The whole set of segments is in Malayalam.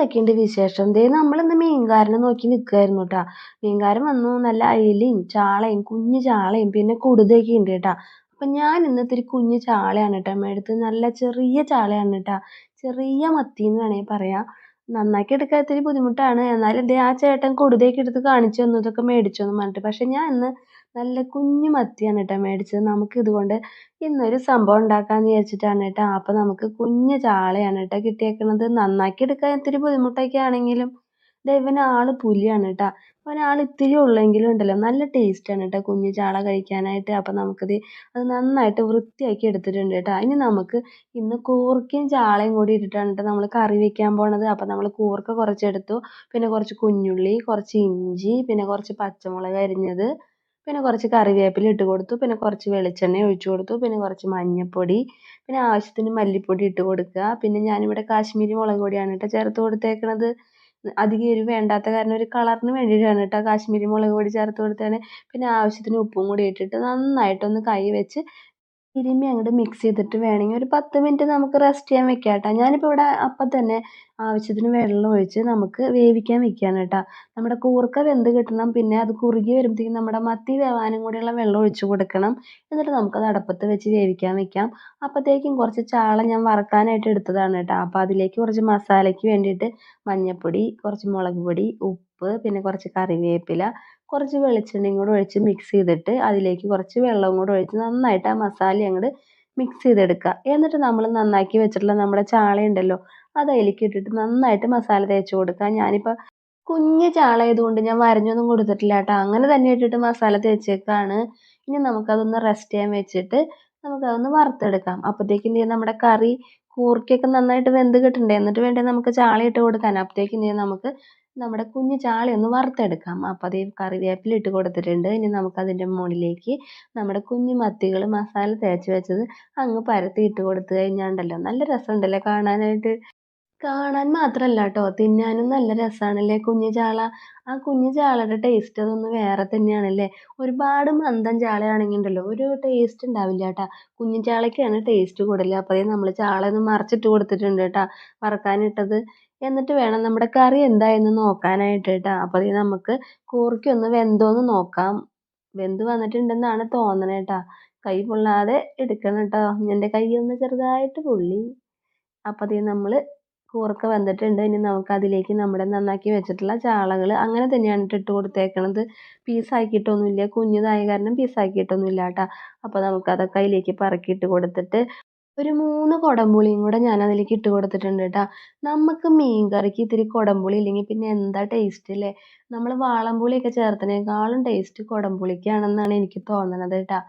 എന്തൊക്കെയുണ്ട് വിശേഷം? ദേ നമ്മളിന്ന് മീൻകാരനെ നോക്കി നിൽക്കുകയായിരുന്നു കേട്ടാ മീൻകാരൻ വന്നു നല്ല അയിലയും ചാളയും കുഞ്ഞു ചാളയും പിന്നെ കുടുതയൊക്കെ ഉണ്ട് കേട്ടാ അപ്പം ഞാൻ ഇന്ന് ഇത്തിരി കുഞ്ഞു ചാളയാണ് കേട്ടോ മേടിച്ചത് നല്ല ചെറിയ ചാളയാണ് കേട്ടാ ചെറിയ മത്തി എന്ന് വേണമെങ്കിൽ പറയാം. നന്നാക്കി എടുക്കാൻ ഇത്തിരി ബുദ്ധിമുട്ടാണ്. എന്നാലും ദേ ആ ചേട്ടൻ കൊടുതയൊക്കെ എടുത്ത് കാണിച്ചു തന്നു. ഇതൊക്കെ മേടിച്ചോന്ന് പറഞ്ഞിട്ട്. പക്ഷെ ഞാൻ ഇന്ന് നല്ല കുഞ്ഞു മത്തിയാണ് കേട്ടോ മേടിച്ചത്. നമുക്ക് ഇതുകൊണ്ട് ഇന്നൊരു സംഭവം ഉണ്ടാക്കാമെന്ന് വിചാരിച്ചിട്ടാണ് കേട്ടോ അപ്പോൾ നമുക്ക് കുഞ്ഞു ചാളയാണ് കേട്ടോ കിട്ടിയേക്കണത്. നന്നാക്കി എടുക്കാൻ ഇത്തിരി ബുദ്ധിമുട്ടൊക്കെ ആണെങ്കിലും ദേ ഇവന് ആൾ പുലിയാണ് കേട്ടോ ആൾ ഇത്തിരി ഉള്ളെങ്കിലും ഉണ്ടല്ലോ. നല്ല ടേസ്റ്റാണ് കേട്ടോ കുഞ്ഞു ചാള കഴിക്കാനായിട്ട്. അപ്പം നമുക്കിത് അത് നന്നായിട്ട് വൃത്തിയാക്കി എടുത്തിട്ടുണ്ട് കേട്ടോ ഇനി നമുക്ക് ഇന്ന് കൂർക്കയും ചാളയും കൂടി ഇട്ടിട്ടാണ് കേട്ടോ നമ്മൾ കറി വെക്കാൻ പോണത്. അപ്പം നമ്മൾ കൂർക്ക കുറച്ചെടുത്തു. പിന്നെ കുറച്ച് കുഞ്ഞുള്ളി കുറച്ച് ഇഞ്ചി പിന്നെ കുറച്ച് പച്ചമുളക് അരിഞ്ഞത്. പിന്നെ കുറച്ച് കറിവേപ്പില ഇട്ട് കൊടുത്തു. പിന്നെ കുറച്ച് വെളിച്ചെണ്ണ ഒഴിച്ചു കൊടുത്തു. പിന്നെ കുറച്ച് മഞ്ഞപ്പൊടി. പിന്നെ ആവശ്യത്തിന് മല്ലിപ്പൊടി ഇട്ട് കൊടുക്കുക. പിന്നെ ഞാനിവിടെ കാശ്മീരി മുളക് പൊടിയാണ് കേട്ടോ ചേർത്ത് കൊടുത്തേക്കണത്. അധികം എരിവ് വേണ്ടാത്ത കാരണം ഒരു കളറിന് വേണ്ടിയിട്ടാണ് കേട്ടോ കാശ്മീരി മുളക് പൊടി ചേർത്ത് കൊടുത്തതാണ് പിന്നെ ആവശ്യത്തിന് ഉപ്പും കൂടി ഇട്ടിട്ട് നന്നായിട്ടൊന്ന് കൈ വെച്ച് തിരുമ്മി അങ്ങോട്ട് മിക്സ് ചെയ്തിട്ട് വേണമെങ്കിൽ ഒരു പത്ത് മിനിറ്റ് നമുക്ക് റെസ്റ്റ് ചെയ്യാൻ വെക്കാം കേട്ടോ ഞാനിപ്പോൾ ഇവിടെ അപ്പം തന്നെ ആവശ്യത്തിന് വെള്ളം ഒഴിച്ച് നമുക്ക് വേവിക്കാൻ വെക്കുകയാണ് കേട്ടോ. നമ്മുടെ കൂർക്ക വെന്ത് കിട്ടണം പിന്നെ അത് കുറുകി വരുമ്പോഴത്തേക്കും നമ്മുടെ മത്തി വേവാനും കൂടിയുള്ള വെള്ളം ഒഴിച്ച് കൊടുക്കണം. എന്നിട്ട് നമുക്കത് അടുപ്പത്ത് വെച്ച് വേവിക്കാൻ വെക്കാം. അപ്പോഴത്തേക്കും കുറച്ച് ചാള ഞാൻ വറക്കാനായിട്ട് എടുത്തതാണ് കേട്ടോ. അപ്പോൾ അതിലേക്ക് കുറച്ച് മസാലയ്ക്ക് വേണ്ടിയിട്ട് മഞ്ഞൾപ്പൊടി കുറച്ച് മുളക് പൊടി ഉപ്പ് പിന്നെ കുറച്ച് കറിവേപ്പില കുറച്ച് വെളിച്ചെണ്ണയും കൂടെ ഒഴിച്ച് മിക്സ് ചെയ്തിട്ട് അതിലേക്ക് കുറച്ച് വെള്ളവും കൂടെ ഒഴിച്ച് നന്നായിട്ട് ആ മസാല അങ്ങോട്ട് മിക്സ് ചെയ്തെടുക്കുക. എന്നിട്ട് നമ്മൾ നന്നാക്കി വെച്ചിട്ടുള്ള നമ്മുടെ ചാളയുണ്ടല്ലോ അത് അതിലേക്ക് ഇട്ടിട്ട് നന്നായിട്ട് മസാല തേച്ച് കൊടുക്കുക. ഞാനിപ്പോൾ കുഞ്ഞ് ചാള ആയതുകൊണ്ട് ഞാൻ വരഞ്ഞൊന്നും കൊടുത്തിട്ടില്ല കേട്ടോ. അങ്ങനെ തന്നെ ഇട്ടിട്ട് മസാല തേച്ചേക്കാണ്. ഇനി നമുക്കതൊന്ന് റെസ്റ്റ് ചെയ്യാൻ വെച്ചിട്ട് നമുക്കതൊന്ന് വറുത്തെടുക്കാം. അപ്പോഴത്തേക്കും എന്ത് നമ്മുടെ കറി കൂർക്കയൊക്കെ നന്നായിട്ട് വെന്ത് കിട്ടണ്ടേ? എന്നിട്ട് വേണ്ടേ നമുക്ക് ചാള ഇട്ട് കൊടുക്കാൻ? അപ്പോഴത്തേക്കും എന്ത് നമുക്ക് നമ്മുടെ കുഞ്ഞു ചാളി ഒന്ന് വറുത്തെടുക്കാം. അപ്പോൾ അതേ കറിവേപ്പില ഇട്ട് കൊടുത്തിട്ടുണ്ട്. ഇനി നമുക്ക് നമുക്കതിന്റെ മുകളിലേക്ക് നമ്മുടെ കുഞ്ഞു മത്തികൾ മസാല തേച്ച് വെച്ചത് അങ്ങ് പരത്തി ഇട്ട് കൊടുത്തു കഴിഞ്ഞാൽ ഉണ്ടല്ലോ നല്ല രസമുണ്ടല്ലേ കാണാനായിട്ട്? കാണാൻ മാത്രമല്ല കേട്ടോ. തിന്നാനും നല്ല രസമാണല്ലേ കുഞ്ഞു ചാള? ആ കുഞ്ഞു ചാളയുടെ ടേസ്റ്റ് അതൊന്ന് വേറെ തന്നെയാണല്ലേ? ഒരുപാട് മന്ദം ചാളയാണെങ്കിൽ ഉണ്ടല്ലോ ഒരു ടേസ്റ്റ് ഉണ്ടാവില്ല കേട്ടാ. കുഞ്ഞു ചാളയ്ക്കാണ് ടേസ്റ്റ് കൂടുതൽ അപ്പോൾ നമ്മൾ ചാള മറിച്ചിട്ട് കൊടുത്തിട്ടുണ്ട് കേട്ടാ. വറക്കാനിട്ടത്. എന്നിട്ട് വേണം നമ്മുടെ കറി എന്തായെന്ന് നോക്കാനായിട്ട് കേട്ടോ അപ്പോൾ ഇത് നമുക്ക് കൂർക്കൊന്ന് വെന്തോന്ന് നോക്കാം. വെന്ത് വന്നിട്ടുണ്ടെന്നാണ് തോന്നണേ കേട്ടോ കൈ പൊള്ളാതെ എടുക്കണം കേട്ടോ എന്റെ കൈ ഒന്ന് ചെറുതായിട്ട് പൊള്ളി. അപ്പോൾ ഇത് നമ്മൾ കൂർക്ക വെന്തിട്ടുണ്ട്. ഇനി നമുക്ക് അതിലേക്ക് നമ്മുടെ നന്നാക്കി വെച്ചിട്ടുള്ള ചാളകൾ അങ്ങനെ തന്നെയാണ് ഇട്ട് കൊടുത്തേക്കണത്. പീസാക്കിയിട്ടൊന്നുമില്ല. കുഞ്ഞതായ കാരണം പീസാക്കിയിട്ടൊന്നുമില്ല കേട്ടോ അപ്പോൾ നമുക്ക് അതൊക്കെ അതിലേക്ക് പറക്കിയിട്ട് കൊടുത്തിട്ട് ഒരു മൂന്ന് കുടംപുളിയും കൂടെ ഞാൻ അതിലേക്ക് ഇട്ട് കൊടുത്തിട്ടുണ്ട് കേട്ടോ നമുക്ക് മീൻ കറിക്ക് ഇത്തിരി കുടംപുളി ഇല്ലെങ്കിൽ പിന്നെ എന്താ ടേസ്റ്റ് അല്ലേ നമ്മൾ വാളംപുളിയൊക്കെ ചേർത്തതിനേക്കാളും ടേസ്റ്റ് കുടംപുളിക്കാണെന്നാണ് എനിക്ക് തോന്നണത് കേട്ടോ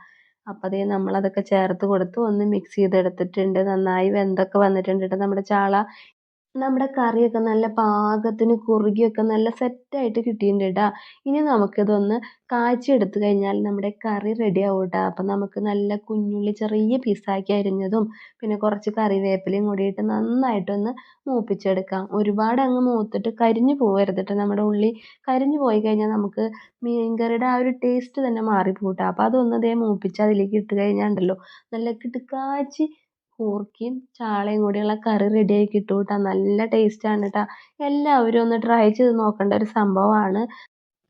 അപ്പോൾ അതേ നമ്മളതൊക്കെ ചേർത്ത് കൊടുത്ത് ഒന്ന് മിക്സ് ചെയ്തെടുത്തിട്ടുണ്ട്. നന്നായി വെന്തൊക്കെ വന്നിട്ടുണ്ട് കേട്ടോ നമ്മുടെ ചാള നമ്മുടെ കറിയൊക്കെ നല്ല പാകത്തിന് കുറുകിയൊക്കെ നല്ല സെറ്റായിട്ട് കിട്ടിയിട്ടുണ്ട് കേട്ടോ ഇനി നമുക്കിതൊന്ന് കാച്ചിയെടുത്ത് കഴിഞ്ഞാൽ നമ്മുടെ കറി റെഡി ആവും കേട്ടോ അപ്പം നമുക്ക് നല്ല കുഞ്ഞുള്ളി ചെറിയ പീസാക്കി അരിഞ്ഞതും പിന്നെ കുറച്ച് കറിവേപ്പിലയും കൂടി ഇട്ട് നന്നായിട്ടൊന്ന് മൂപ്പിച്ചെടുക്കാം. ഒരുപാട് അങ്ങ് മൂത്തിട്ട് കരിഞ്ഞു പോകരുത് കേട്ടോ നമ്മുടെ ഉള്ളി കരിഞ്ഞു പോയി കഴിഞ്ഞാൽ നമുക്ക് മീൻകറിയുടെ ആ ഒരു ടേസ്റ്റ് തന്നെ മാറിപ്പോകും കേട്ടോ അപ്പോൾ അതൊന്ന് ഇതേ മൂപ്പിച്ച് അതിലേക്ക് ഇട്ട് കഴിഞ്ഞാൽ ഉണ്ടല്ലോ. നല്ല കിടുക്കാച്ചി കൂർക്കയും ചാളയും കൂടിയുള്ള കറി റെഡിയായി കിട്ടും കേട്ടോ നല്ല ടേസ്റ്റാണ് കേട്ടോ എല്ലാവരും ഒന്ന് ട്രൈ ചെയ്ത് നോക്കേണ്ട ഒരു സംഭവമാണ്.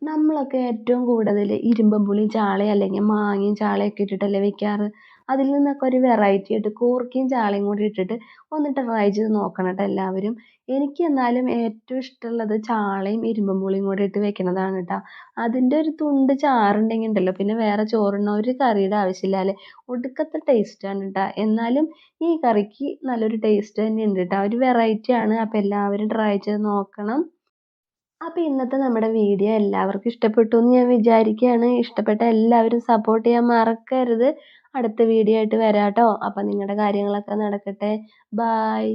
നമ്മളൊക്കെ ഏറ്റവും കൂടുതൽ ഇരുമ്പൻ പുളിയും ചാളയും അല്ലെങ്കിൽ മാങ്ങയും ചാളയൊക്കെ ഇട്ടിട്ടല്ലേ വെക്കാറ്? അതിൽ നിന്നൊക്കെ ഒരു വെറൈറ്റി ആയിട്ട് കൂർക്കയും ചാളയും കൂടി ഇട്ടിട്ട് ഒന്ന് ട്രൈ ചെയ്ത് നോക്കണം കേട്ടോ എല്ലാവരും. എനിക്ക് എന്നാലും ഏറ്റവും ഇഷ്ടമുള്ളത് ചാളയും ഇരുമ്പും പുളിയും കൂടി ഇട്ട് വെക്കണതാണ് കേട്ടോ അതിന്റെ ഒരു തുണ്ട് ചാറുണ്ടെങ്കിൽ ഉണ്ടല്ലോ പിന്നെ വേറെ ചോറിനോ ഒരു കറിയുടെ ആവശ്യമില്ല അല്ലേ? ഒടുക്കത്തെ ടേസ്റ്റാണ് കേട്ടോ എന്നാലും ഈ കറിക്ക് നല്ലൊരു ടേസ്റ്റ് തന്നെയുണ്ട് കേട്ടോ ഒരു വെറൈറ്റിയാണ് അപ്പോൾ എല്ലാവരും ട്രൈ ചെയ്ത് നോക്കണം. അപ്പോൾ ഇന്നത്തെ നമ്മുടെ വീഡിയോ എല്ലാവർക്കും ഇഷ്ടപ്പെട്ടു എന്ന് ഞാൻ വിചാരിക്കുകയാണ്. ഇഷ്ടപ്പെട്ട എല്ലാവരും സപ്പോർട്ട് ചെയ്യാൻ മറക്കരുത്. അടുത്ത വീഡിയോ ആയിട്ട് വരാട്ടോ. അപ്പോൾ നിങ്ങളുടെ കാര്യങ്ങളൊക്കെ നടക്കട്ടെ. ബായ്